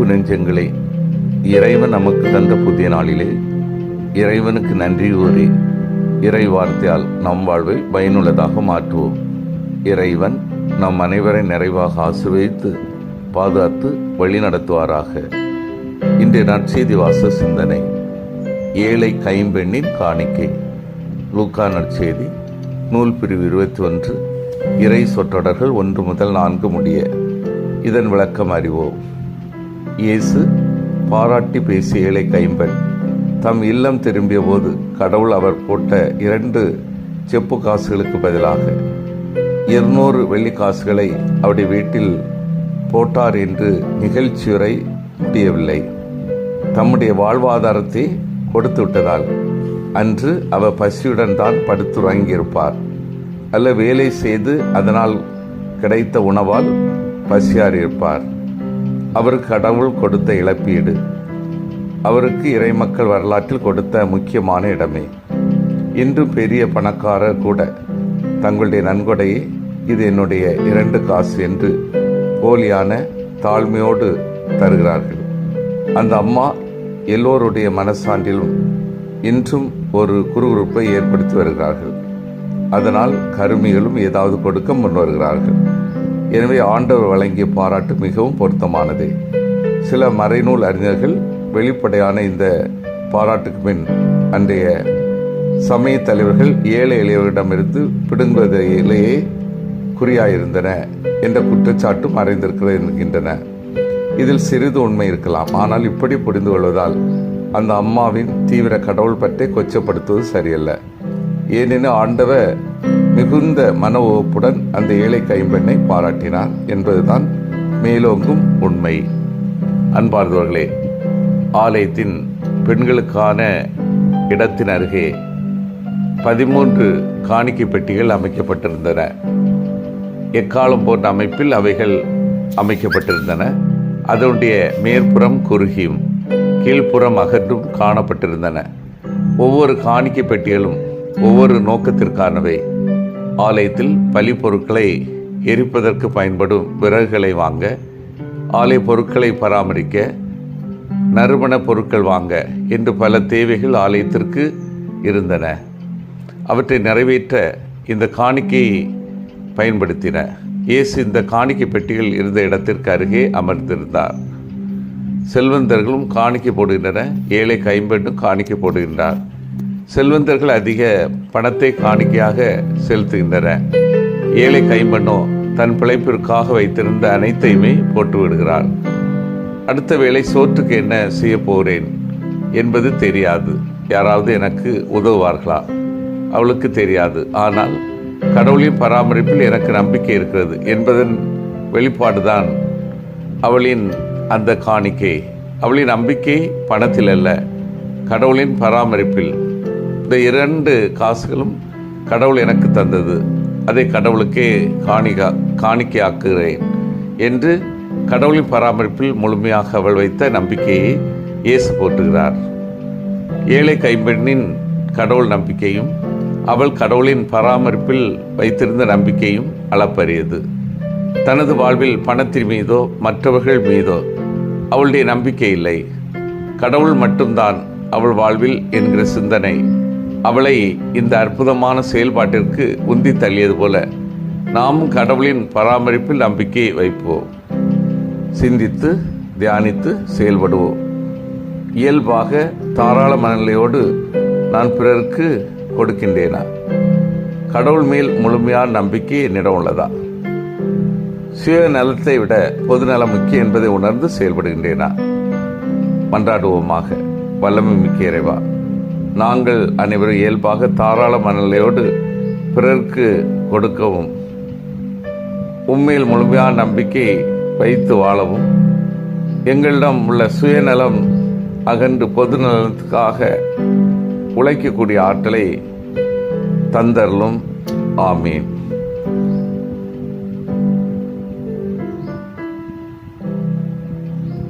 அன்பு நெஞ்சங்களே இறைவன் நமக்கு தந்த புதிய நாளிலே இறைவனுக்கு நன்றி கூறி இறை வார்த்தையால் நம் வாழ்வை பயனுள்ளதாக மாற்றுவோம். இறைவன் நம் அனைவரை நிறைவாக ஆசிர்வதித்து பாதுகாத்து வழிநடத்துவாராக. இன்றைய நற்செய்தி வாச சிந்தனை ஏழை கைம்பெண்ணின் காணிக்கை. லூக்கா நற்செய்தி நூல் பிரிவு இருபத்தி ஒன்று இறை சொற்றொடர்கள் ஒன்று முதல் நான்கு முடிய. இதன் விளக்கம் அறிவோம். இயேசு பாராட்டி பேசிய ஏழை கைம்பெண். தம் இல்லம் திரும்பிய போது கடவுள் அவர் போட்ட இரண்டு செப்பு காசுகளுக்கு பதிலாக இருநூறு வெள்ளி காசுகளை அவருடைய வீட்டில் போட்டார் என்று நிகழ்ச்சியுரை முடியவில்லை. தம்முடைய வாழ்வாதாரத்தை கொடுத்து விட்டதால் அன்று அவர் பசியுடன் தான் படுத்துறங்கியிருப்பார் அல்ல வேலை செய்து அதனால் கிடைத்த உணவால் பசியார் இருப்பார் அவர் கடவுள் கொடுத்த இழப்பீடு. அவருக்கு இறைமக்கள் வரலாற்றில் கொடுத்த முக்கியமான இடமே. இன்றும் பெரிய பணக்காரர் கூட தங்களுடைய நன்கொடையை இது என்னுடைய இரண்டு காசு என்று போலியான தாழ்மையோடு தருகிறார்கள். அந்த அம்மா எல்லோருடைய மனசான்றிலும் இன்றும் ஒரு குறுகுறுப்பை ஏற்படுத்தி வருகிறார்கள். அதனால் கருமிகளும் ஏதாவது கொடுக்க முன் வருகிறார்கள். எனவே ஆண்டவர் வழங்கிய பாராட்டு மிகவும் பொருத்தமானது. சில மறைநூல் அறிஞர்கள் வெளிப்படையான இந்த பாராட்டுக்கு பின் அன்றைய சமய தலைவர்கள் ஏழை எளியவரிடமிருந்து பிடுங்குவதிலேயே குறியாயிருந்தன என்ற குற்றச்சாட்டு மறைந்திருக்கிறது என்கின்றன. இதில் சிறிது உண்மை இருக்கலாம். ஆனால் இப்படி புரிந்து கொள்வதால் அந்த அம்மாவின் தீவிர கடவுள் பற்றி கொச்சப்படுத்துவது சரியல்ல. ஏனெனில் ஆண்டவர் மிகுந்த மனவோப்புடன் அந்த ஏழை கைம்பெண்ணை பாராட்டினார் என்பதுதான் மேலோங்கும் உண்மை. அன்பார்ந்தவர்களே ஆலயத்தின் பெண்களுக்கான இடத்தின் அருகே பதிமூன்று காணிக்கை பெட்டிகள் அமைக்கப்பட்டிருந்தன. எக்காலம் போன்ற அமைப்பில் அவைகள் அமைக்கப்பட்டிருந்தன. அதனுடைய மேற்புறம் குறுகியும் கீழ்ப்புறம் அகன்றும் காணப்பட்டிருந்தன. ஒவ்வொரு காணிக்கை பெட்டிகளும் ஒவ்வொரு நோக்கத்திற்கானவை. ஆலயத்தில் பலி பொருட்களை எரிப்பதற்கு பயன்படும் விறகுகளை வாங்க ஆலய பொருட்களை பராமரிக்க நறுமண பொருட்கள் வாங்க என்று பல தேவைகள் ஆலயத்திற்கு இருந்தன. அவற்றை நிறைவேற்ற இந்த காணிக்கையை பயன்படுத்தின. இயேசு இந்த காணிக்கை பெட்டிகள் இருந்த இடத்திற்கு அருகே அமர்ந்திருந்தார். செல்வந்தர்களும் காணிக்கை போடுகின்றனர். ஏழை கைம்பெண்ணும் காணிக்கை போடுகின்றார். செல்வந்தர்கள் அதிக பணத்தை காணிக்கையாக செலுத்துகின்றனர் ஏழை கைம்பண்ணோ தன் பிழைப்பிற்காக வைத்திருந்த அனைத்தையுமே போட்டு விடுகிறார் அடுத்த வேளை சோற்றுக்கு என்ன செய்ய போகிறேன் என்பது தெரியாது. யாராவது எனக்கு உதவுவார்களா? அவளுக்கு தெரியாது. ஆனால் கடவுளின் பராமரிப்பில் எனக்கு நம்பிக்கை இருக்கிறது என்பதன் வெளிப்பாடுதான் அவளின் அந்த காணிக்கை. அவளின் நம்பிக்கை பணத்தில் அல்ல கடவுளின் பராமரிப்பில். இந்த இரண்டு காசுகளும் கடவுள் எனக்கு தந்தது. அதை கடவுளுக்கே காணிகா காணிக்கையாக்குகிறேன் என்று கடவுளின் பராமரிப்பில் முழுமையாக அவள் வைத்த நம்பிக்கையை இயேசு போற்றுகிறார். ஏழை கைம்பெண்ணின் கடவுள் நம்பிக்கையும் அவள் கடவுளின் பராமரிப்பில் வைத்திருந்த நம்பிக்கையும் அளப்பரியது. தனது வாழ்வில் பணத்தின் மீதோ மற்றவர்கள் மீதோ அவளுடைய நம்பிக்கை இல்லை. கடவுள் மட்டும்தான் அவள் வாழ்வில் என்கிற சிந்தனை அவளை இந்த அற்புதமான செயல்பாட்டிற்கு உந்தி தள்ளியது போல நாமும் கடவுளின் பராமரிப்பில் நம்பிக்கையை வைப்போம். சிந்தித்து தியானித்து செயல்படுவோம். இயல்பாக தாராள மனநிலையோடு நான் பிறருக்கு கொடுக்கின்றேனா? கடவுள் மேல் முழுமையான நம்பிக்கை என்னிடம் உள்ளதா? சுய நலத்தை விட பொதுநலம் முக்கியம் என்பதை உணர்ந்து செயல்படுகின்றேனா? மன்றாடுவோமாக வல்லமை மிக்க இறைவா. நாங்கள் அனைவரும் இயல்பாக தாராள மனநிலையோடு பிறருக்கு கொடுக்கவும் உண்மையில் முழுமையான நம்பிக்கை வைத்து வாழவும் எங்களிடம் உள்ள சுயநலம் அகன்று பொது நலத்துக்காக உழைக்கக்கூடிய ஆற்றலை தந்தரலும் ஆமீன்.